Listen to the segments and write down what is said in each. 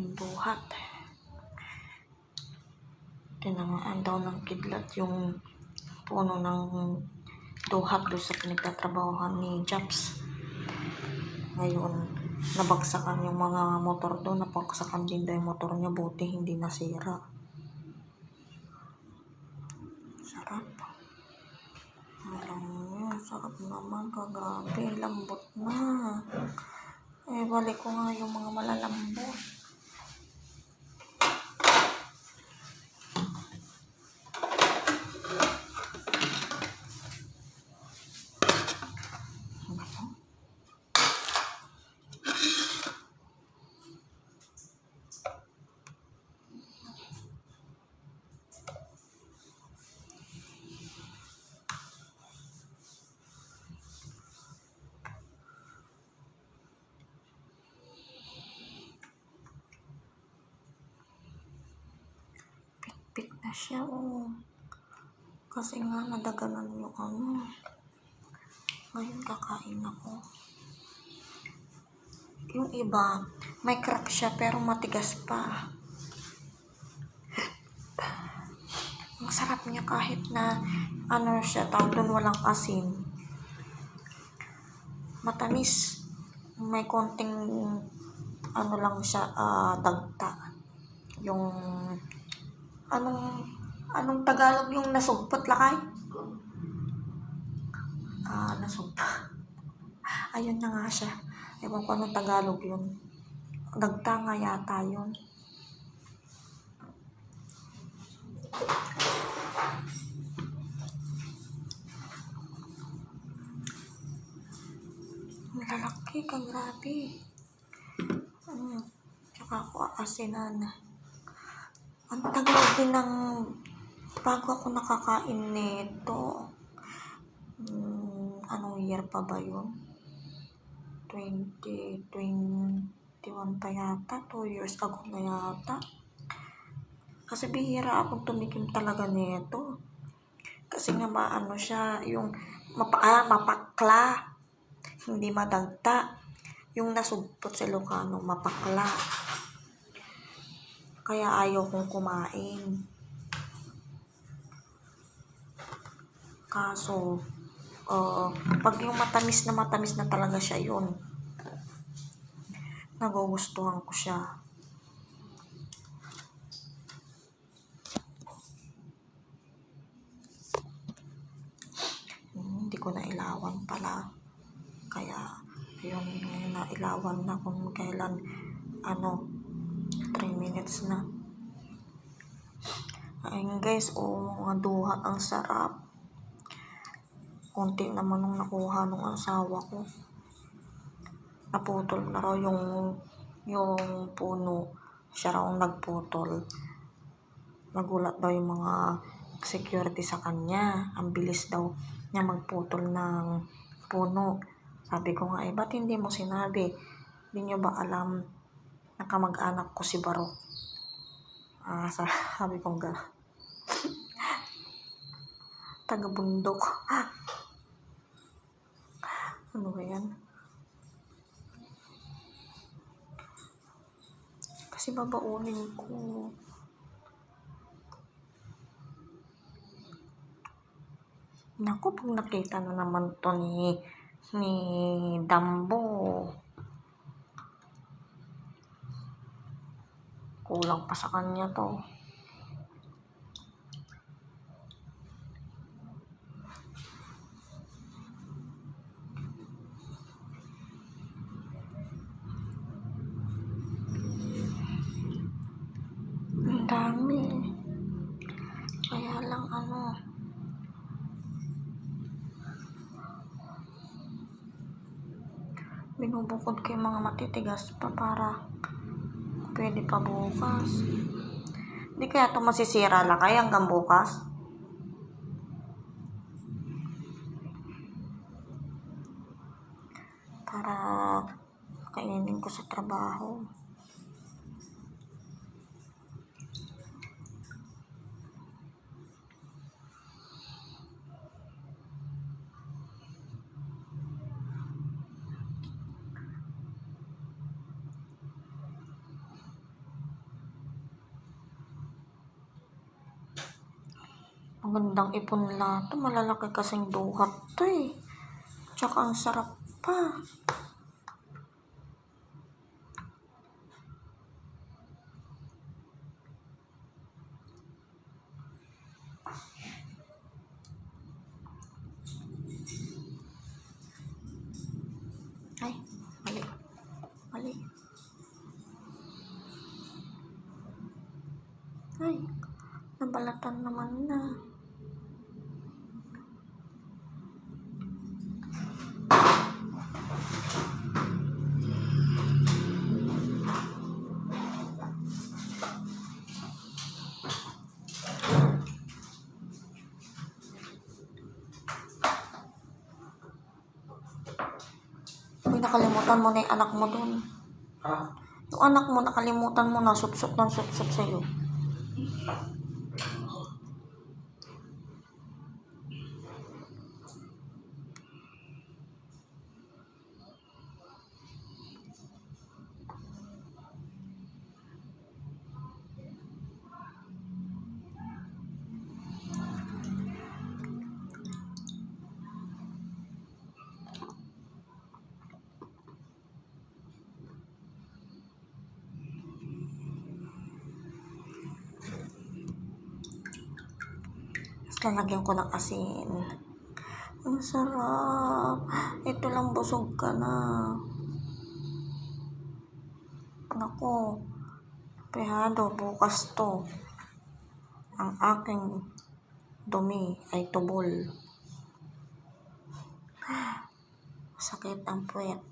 daming buhat. Tinamaan daw ng kidlat yung puno ng duhat doon sa pinagtatrabahohan ni Japs. Ngayon, nabagsakan yung mga motor doon. Napagsakan din daw yung motor niya. Buti hindi nasira. Sarap. Alam niyo, sarap naman kagabi. Lambot na. Eh, balik ko nga yung mga malalambot. Na siya, oh. Kasi nga, nadaganan yung ano. Ngayon, kakain ako. Yung iba, may crack siya, pero matigas pa. Ang sarap niya kahit na, ano siya, tawag doon walang asin. Matamis. May konting, ano lang siya, ah, dagta. Yung, anong, anong Tagalog yung nasugpot lakay? Ah, nasugpot. Ayun na nga siya. Ewan ko anong Tagalog yun. Dagta nga yata yun. Ang lalaki ka, grabe. Mm. Tsaka ako aasinan. Ang tagal din ng bago ako nakakain nito. Hmm, anong year pa ba yun? 2021 pa yata. 2 years ago na yata. Kasi bihira akong tumikim talaga nito. Kasi nga maano siya, yung mapa, ah, mapakla. Hindi madagta. Yung nasugpot sa Ilocano, mapakla. Kaya ayaw kong kumain. Kaso, uh, pag yung matamis na matamis na talaga siya yun, nagugustuhan ko siya. Hmm, hindi ko na ilawan pala. Kaya, yun, ngayon na ilawan na kung kailan, ano, 3 minutes na. Ayun guys, oh, mga duhat, ang sarap. Konti naman nung nakuha nung asawa ko. Naputol na raw yung, yung puno. Siya raw nagputol. Nagulat daw yung mga security sa kanya. Ang bilis daw niya magputol ng puno. Sabi ko nga, eh, ba't hindi mo sinabi? Hindi niyo ba alam na kamag-anak ko si Barok? Ah, sa- sabi ko nga. Taga-bundok. ano ba yan? Kasi babaunin ko. Naku, pag nakita na naman to ni, ni Dambo. Kulang pa sa kanya to. Ang dami. Kaya lang ano. Binubukod ko mga matitigas pa para pwede pa bukas. Hindi kaya ito masisira lang kaya hanggang bukas? Para kainin ko sa trabaho. Ang gandang ipunla to. Malalaki kasing duhat to eh. Tsaka ang sarap pa. Ay, mali. Mali. Nakalimutan mo na yung anak mo dun. Ha? Yung anak mo, nakalimutan mo na, sup-sup ng sup-sup sa'yo. Lalagyan ko ng asin. Ang sarap. Ito lang busog ka na. Nako. Pehado, bukas to. Ang aking dumi ay tubol. Sakit ang puwet.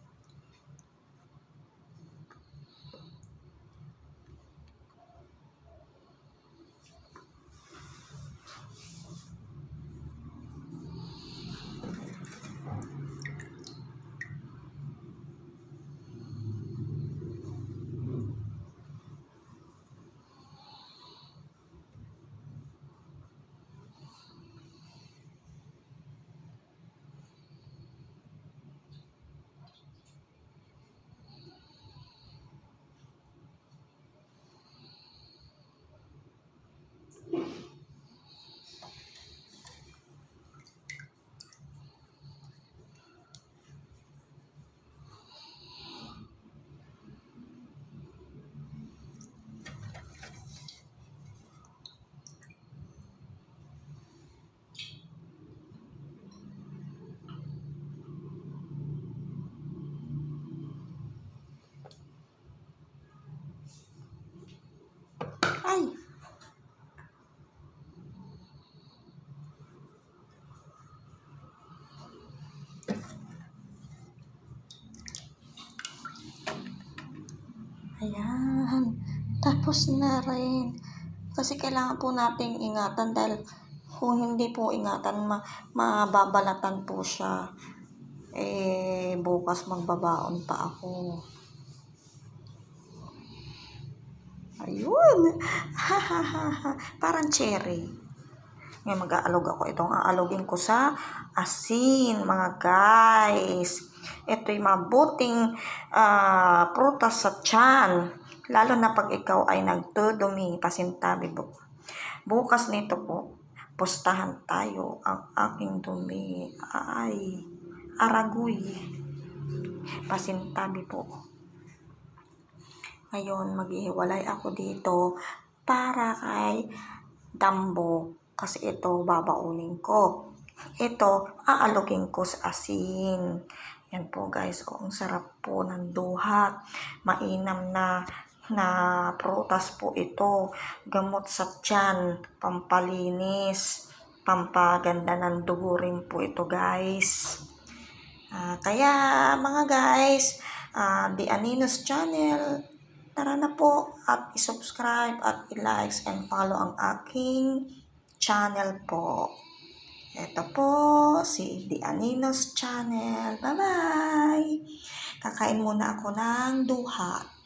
Ayan. Tapos na rin. Kasi kailangan po nating ingatan dahil kung hindi po ingatan, ma mababalatan po siya. Eh, bukas magbabaon pa ako. Ayun. Parang cherry. Ngayon mag-aalog ako. Itong aalogin ko sa asin, mga guys. Ito yung mabuting ah, prutas sa tiyan. Lalo na pag ikaw ay nagtudumi, pasintabi po. Bukas nito po, pustahan tayo ang aking dumi. Ay, aragoy. Pasintabi po. Ngayon, maghihiwalay ako dito para kay Dambo. Kasi ito, babaunin ko. Ito, aalugin ko sa asin. Yan po guys, oh, ang sarap po ng duhat. Mainam na na prutas po ito. Gamot sa tiyan, pampalinis, pampaganda ng dugo rin po ito guys. Ah, kaya mga guys, ah, The Aninos Channel, tara na po at i-subscribe at i-likes and follow ang aking channel po. Ito po, si The Aninos Channel. Bye-bye! Kakain muna ako ng duhat.